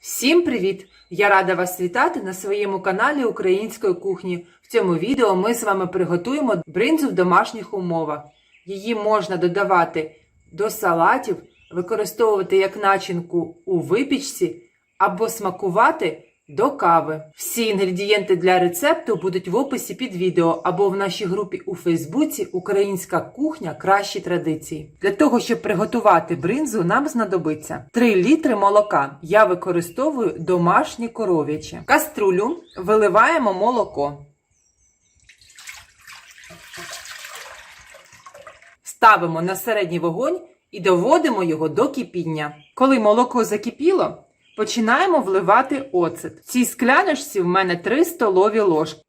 Всім привіт! Я рада вас вітати на своєму каналі Української кухні. В цьому відео ми з вами приготуємо бринзу в домашніх умовах. Її можна додавати до салатів, використовувати як начинку у випічці або смакувати до кави. Всі інгредієнти для рецепту будуть в описі під відео або в нашій групі у Фейсбуці Українська кухня кращі традиції. Для того, щоб приготувати бринзу, нам знадобиться 3 літри молока. Я використовую домашнє коров'яче. Каструлю виливаємо молоко. Ставимо на середній вогонь і доводимо його до кипіння. Коли молоко закипіло, починаємо вливати оцет. В цій скляночці в мене 3 столові ложки.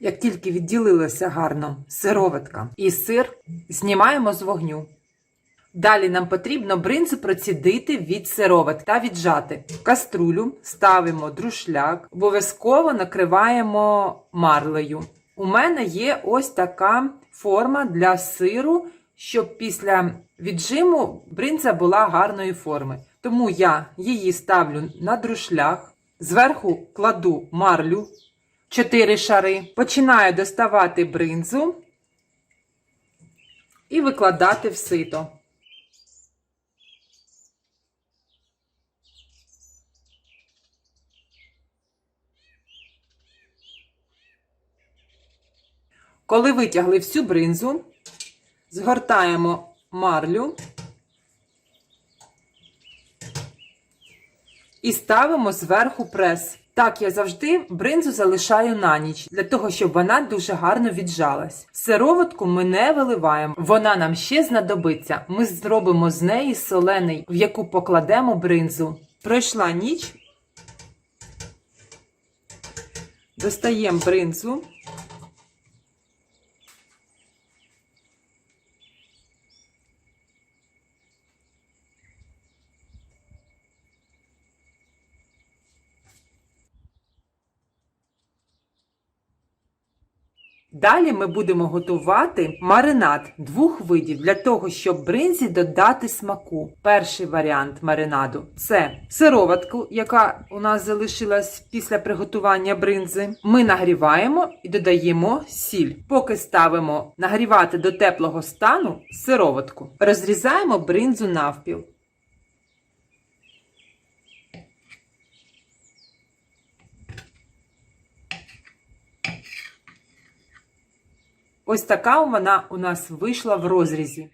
Як тільки відділилася гарно сироватка і сир, знімаємо з вогню. Далі нам потрібно бринзу процідити від сироватки та віджати. В каструлю ставимо друшляк, обов'язково накриваємо марлею. У мене є ось така форма для сиру, щоб після віджиму бринза була гарної форми. Тому я її ставлю на друшляк, зверху кладу марлю 4 шари, починаю доставати бринзу і викладати в сито. Коли витягли всю бринзу, згортаємо марлю і ставимо зверху прес. Так, я завжди бринзу залишаю на ніч, для того, щоб вона дуже гарно віджалась. Сироватку ми не виливаємо, вона нам ще знадобиться. Ми зробимо з неї солений, в яку покладемо бринзу. Пройшла ніч, достаємо бринзу. Далі ми будемо готувати маринад двох видів для того, щоб бринзі додати смаку. Перший варіант маринаду це сироватку, яка у нас залишилась після приготування бринзи. Ми нагріваємо і додаємо сіль. Поки ставимо нагрівати до теплого стану сироватку. Розрізаємо бринзу навпіл. Ось така вона у нас вийшла в розрізі.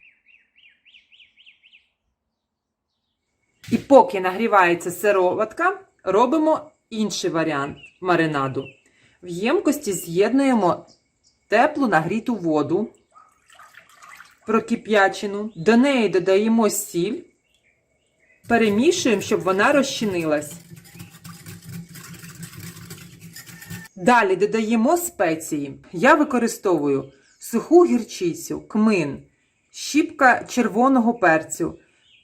І поки нагрівається сироватка, робимо інший варіант маринаду. В ємкості з'єднуємо теплу нагріту воду, прокип'ячену, до неї додаємо сіль, перемішуємо, щоб вона розчинилась. Далі додаємо спеції. Я використовую суху гірчицю, кмин, щіпка червоного перцю,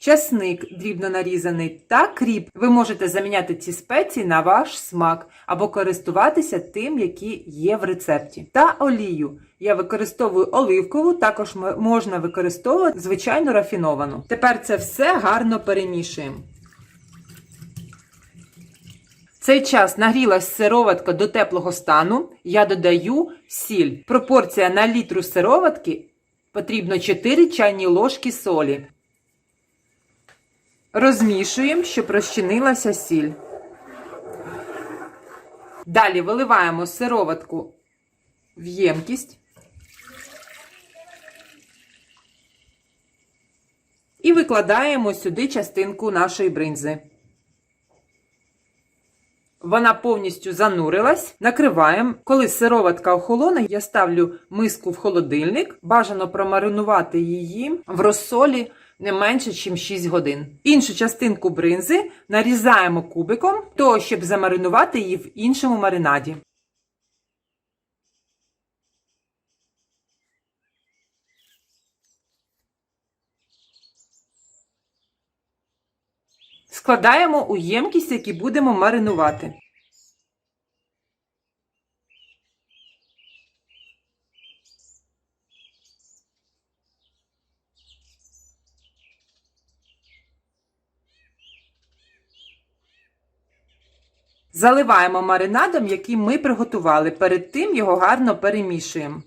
часник дрібно нарізаний та кріп. Ви можете заміняти ці спеції на ваш смак або користуватися тим, які є в рецепті. Та олію. Я використовую оливкову, також можна використовувати звичайно рафіновану. Тепер це все гарно перемішуємо. Цей час нагрілась сироватка до теплого стану, я додаю сіль. Пропорція на літру сироватки потрібно 4 чайні ложки солі. Розмішуємо, щоб розчинилася сіль. Далі виливаємо сироватку в ємкість. І викладаємо сюди частинку нашої бринзи. Вона повністю занурилась, накриваємо. Коли сироватка охолоне, я ставлю миску в холодильник. Бажано промаринувати її в розсолі не менше, ніж 6 годин. Іншу частинку бринзи нарізаємо кубиком, то щоб замаринувати її в іншому маринаді. Складаємо у ємкість, які будемо маринувати. Заливаємо маринадом, який ми приготували. Перед тим його гарно перемішуємо.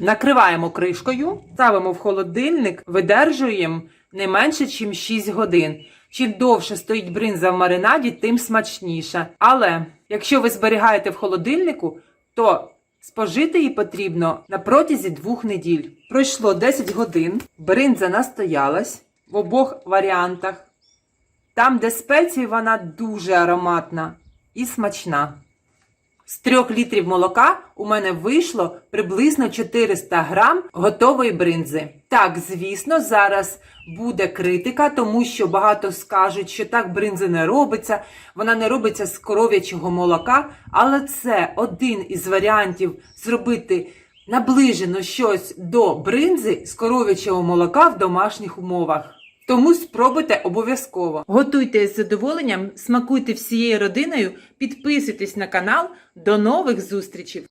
Накриваємо кришкою, ставимо в холодильник, видержуємо не менше, ніж 6 годин. Чим довше стоїть бринза в маринаді, тим смачніше. Але якщо ви зберігаєте в холодильнику, то спожити її потрібно на протязі двох неділь. Пройшло 10 годин, бринза настоялась в обох варіантах. Там, де спеції, вона дуже ароматна і смачна. З 3 літрів молока у мене вийшло приблизно 400 грам готової бринзи. Так, звісно, зараз буде критика, тому що багато скажуть, що так бринза не робиться, вона не робиться з коров'ячого молока, але це один із варіантів зробити наближено щось до бринзи з коров'ячого молока в домашніх умовах. Тому спробуйте обов'язково. Готуйте з задоволенням, смакуйте всією родиною, підписуйтесь на канал. До нових зустрічей!